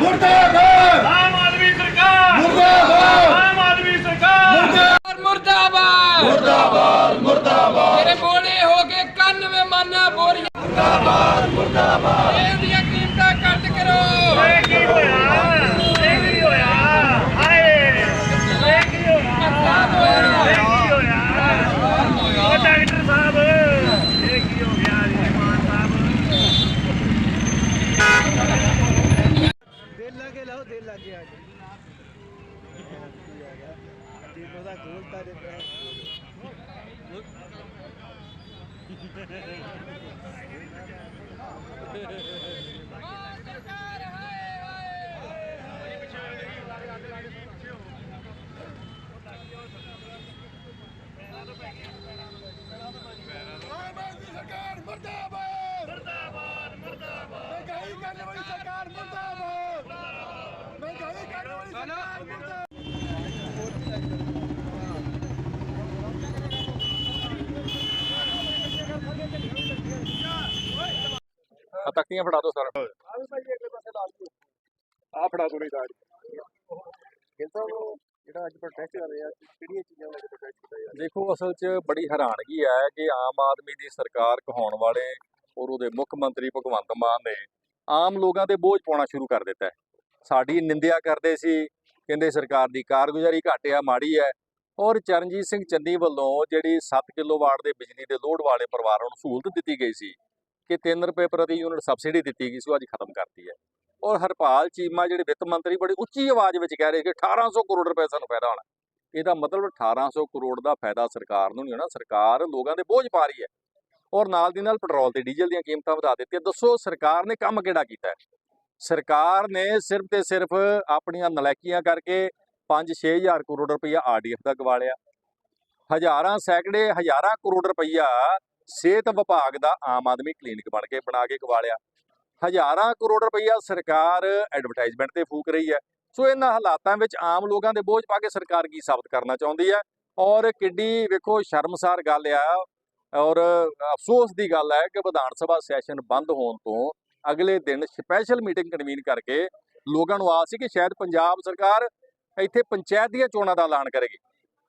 ਮੁਰਦਾਬਾਦ! ਆਮ ਆਦਮੀ ਸਰਕਾਰ! ਮੁਰਦਾਬਾਦ! ਆਮ ਆਦਮੀ ਸਰਕਾਰ! ਮੁਰਦਾਬਾਦ! ਮੁਰਦਾਬਾਦ! ਮੁਰਦਾਬਾਦ! ਤੇਰੇ ਬੋਲੇ ਹੋ ਕੇ ਕੰਨ ਵਿੱਚ ਮਾਨਾ ਬੋਰੀਆਂ। ਮੁਰਦਾਬਾਦ ਲਾਓ ਦਿਲ ਲਾਗੇ ਆ ਜੀ ਦਿਲ ਉਹਦਾ ਖੋਲਤਾ ਦੇ ਪਿਆ ਸਰਕਾਰ ਮਰਦਾਬਾਦ ਮਰਦਾਬਾਦ ਮਰਦਾਬਾਦ ਮਹਿੰਗਾਈ ਕਰਨ ਵਾਲੀ ਸਰਕਾਰ ਮਰਦਾਬਾਦ ਮਹਿੰਗਾਈ ਕਰਨ ਵਾਲੀ ਸਰਕਾਰ ਮਰਦਾਬਾਦ ਆ ਤੱਕੀਆਂ ਫੜਾ ਦਿਓ ਸਰ। ਆ ਫੜਾ ਦੋ ਨਹੀਂ ਸਾਰੀ ਉਹ ਜਿਹੜਾ ਅੱਜ ਪ੍ਰੋਟੈਸਟ ਕਰ ਰਿਹਾ ਕਿਹੜੀਆਂ ਚੀਜ਼ਾਂ ਲੈ ਕੇ ਪ੍ਰੋਟੈਸਟ ਕੀਤਾ ਜਾ ਦੇਖੋ ਅਸਲ 'ਚ ਬੜੀ ਹੈਰਾਨਗੀ ਹੈ ਕਿ ਆਮ ਆਦਮੀ ਦੀ ਸਰਕਾਰ ਕਹਾਉਣ ਵਾਲੇ ਔਰ ਉਹਦੇ ਮੁੱਖ ਮੰਤਰੀ ਭਗਵੰਤ ਮਾਨ ਨੇ ਆਮ ਲੋਕਾਂ ਤੇ ਬੋਝ ਪਾਉਣਾ ਸ਼ੁਰੂ ਕਰ ਦਿੱਤਾ ਹੈ। ਸਾਡੀ ਨਿੰਦਿਆ ਕਰਦੇ ਸੀ ਕਹਿੰਦੇ ਸਰਕਾਰ ਦੀ ਕਾਰਗੁਜ਼ਾਰੀ ਘੱਟ ਆ, ਮਾੜੀ ਹੈ ਔਰ ਚਰਨਜੀਤ ਸਿੰਘ ਚੰਨੀ ਵੱਲੋਂ ਜਿਹੜੀ 7 ਕਿਲੋਵਾਟ ਦੇ ਬਿਜਲੀ ਦੇ ਲੋਡ ਵਾਲੇ ਪਰਿਵਾਰਾਂ ਨੂੰ ਸਹੂਲਤ ਦਿੱਤੀ ਗਈ ਸੀ ਕਿ 3 ਰੁਪਏ ਪ੍ਰਤੀ ਯੂਨਿਟ ਸਬਸਿਡੀ ਦਿੱਤੀ ਗਈ ਸੀ, ਉਹ ਅੱਜ ਖਤਮ ਕਰਤੀ ਹੈ। ਔਰ ਹਰਪਾਲ ਚੀਮਾ, ਜਿਹੜੇ ਵਿੱਤ ਮੰਤਰੀ, ਬੜੀ ਉੱਚੀ ਆਵਾਜ਼ ਵਿੱਚ ਕਹਿ ਰਹੇ ਕਿ 1800 ਕਰੋੜ ਰੁਪਏ ਸਾਨੂੰ ਫਾਇਦਾ ਹੋਣਾ। ਇਹਦਾ ਮਤਲਬ 1800 ਕਰੋੜ ਦਾ ਫਾਇਦਾ ਸਰਕਾਰ ਨੂੰ ਨਹੀਂ ਹੋਣਾ, ਸਰਕਾਰ ਲੋਕਾਂ ਦੇ ਬੋਝ ਪਾ ਰਹੀ ਹੈ। ਔਰ ਨਾਲ ਦੀ ਨਾਲ ਪੈਟਰੋਲ ਤੇ ਡੀਜ਼ਲ ਦੀਆਂ ਕੀਮਤਾਂ ਵਧਾ ਦਿੱਤੀਆਂ। ਦੱਸੋ ਸਰਕਾਰ ਨੇ ਕੰਮ ਕਿਹੜਾ ਕੀਤਾ ਸਰਕਾਰ ਨੇ ਸਿਰਫ ਤੇ ਸਿਰਫ ਆਪਣੀਆਂ ਨਲਾਇਕੀਆਂ ਕਰਕੇ 5-6000 ਕਰੋੜ ਰੁਪਈਆ ਆਰਡੀਐਫ ਦਾ ਗਵਾ ਲਿਆ ਹਜ਼ਾਰਾਂ ਸੈਂਕੜੇ, ਹਜ਼ਾਰਾਂ ਕਰੋੜ ਰੁਪਈਆ ਸਿਹਤ ਵਿਭਾਗ ਦਾ ਆਮ ਆਦਮੀ ਕਲੀਨਿਕ ਬਣ ਕੇ ਬਣਾ ਕੇ ਗਵਾ ਲਿਆ ਹਜ਼ਾਰਾਂ ਕਰੋੜ ਰੁਪਈਆ ਸਰਕਾਰ ਐਡਵਰਟਾਈਜ਼ਮੈਂਟ ਤੇ ਫੂਕ ਰਹੀ ਹੈ। ਸੋ ਇਹਨਾਂ ਹਾਲਾਤਾਂ ਵਿੱਚ ਆਮ ਲੋਕਾਂ ਦੇ ਬੋਝ ਪਾ ਕੇ ਸਰਕਾਰ ਕੀ ਸਾਬਤ ਕਰਨਾ ਚਾਹੁੰਦੀ ਹੈ? ਔਰ ਕਿੱਡੀ ਵੇਖੋ ਸ਼ਰਮਸਾਰ ਗੱਲ ਆ, ਔਰ ਅਫਸੋਸ ਦੀ ਗੱਲ ਹੈ ਕਿ ਵਿਧਾਨ ਸਭਾ ਸੈਸ਼ਨ ਬੰਦ ਹੋਣ ਤੋਂ ਅਗਲੇ ਦਿਨ ਸਪੈਸ਼ਲ ਮੀਟਿੰਗ ਕਨਵੀਨ ਕਰਕੇ ਲੋਕਾਂ ਨੂੰ ਆਸ ਸੀ ਕਿ ਸ਼ਾਇਦ ਪੰਜਾਬ ਸਰਕਾਰ ਇੱਥੇ ਪੰਚਾਇਤ ਦੀਆਂ ਚੋਣਾਂ ਦਾ ਐਲਾਨ ਕਰੇਗੀ।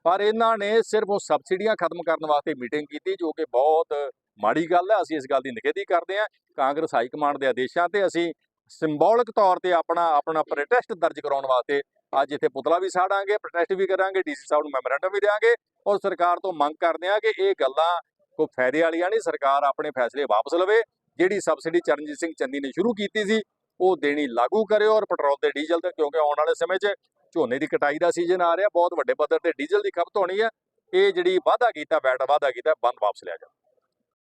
ਪਰ ਇਹਨਾਂ ਨੇ ਸਿਰਫ ਉਹ ਸਬਸਿਡੀਆਂ ਖਤਮ ਕਰਨ ਵਾਸਤੇ ਮੀਟਿੰਗ ਕੀਤੀ, ਜੋ ਕਿ ਬਹੁਤ ਮਾੜੀ ਗੱਲ ਹੈ। ਅਸੀਂ ਇਸ ਗੱਲ ਦੀ ਨਿਖੇਧੀ ਕਰਦੇ ਹਾਂ। ਕਾਂਗਰਸ ਹਾਈ ਕਮਾਂਡ ਦੇ ਆਦੇਸ਼ਾਂ ਤੇ ਅਸੀਂ ਸਿੰਬੋਲਿਕ ਤੌਰ ਤੇ ਆਪਣਾ ਆਪਣਾ ਪ੍ਰੋਟੈਸਟ ਦਰਜ ਕਰਾਉਣ ਵਾਸਤੇ ਅੱਜ ਇੱਥੇ ਪੁਤਲਾ ਵੀ ਸਾੜਾਂਗੇ ਪ੍ਰੋਟੈਸਟ ਵੀ ਕਰਾਂਗੇ ਡੀਸੀ ਸਾਹਿਬ ਨੂੰ ਮੈਮੋਰੈਂਡਮ ਵੀ ਦੇਵਾਂਗੇ ਔਰ ਸਰਕਾਰ ਤੋਂ ਮੰਗ ਕਰਦੇ ਹਾਂ ਕਿ ਇਹ ਗੱਲਾਂ ਕੋਈ ਫਾਇਦੇ ਵਾਲੀਆਂ ਨਹੀਂ, ਸਰਕਾਰ ਆਪਣੇ ਫੈਸਲੇ ਵਾਪਸ ਲਵੇ। ਜਿਹੜੀ ਸਬਸਿਡੀ ਚਰਨਜੀਤ ਸਿੰਘ ਚੰਨੀ ਨੇ ਸ਼ੁਰੂ ਕੀਤੀ ਸੀ, ਉਹ ਦੇਣੀ ਲਾਗੂ ਕਰਿਓ ਔਰ ਪੈਟਰੋਲ ਤੇ ਡੀਜ਼ਲ ਤੇ, ਕਿਉਂਕਿ ਆਉਣ ਵਾਲੇ ਸਮੇਂ 'ਚ ਝੋਨੇ ਦੀ ਕਟਾਈ ਦਾ ਸੀਜ਼ਨ ਆ ਰਿਹਾ, ਬਹੁਤ ਵੱਡੇ ਪੱਧਰ ਤੇ ਡੀਜ਼ਲ ਦੀ ਖਪਤ ਹੋਣੀ ਹੈ। ਇਹ ਜਿਹੜੀ ਵਾਅਦਾ ਕੀਤਾ, ਬੈਟ ਵਾਅਦਾ ਕੀਤਾ, ਬੰਦ ਵਾਪਸ ਲਿਆ ਜਾਵੇ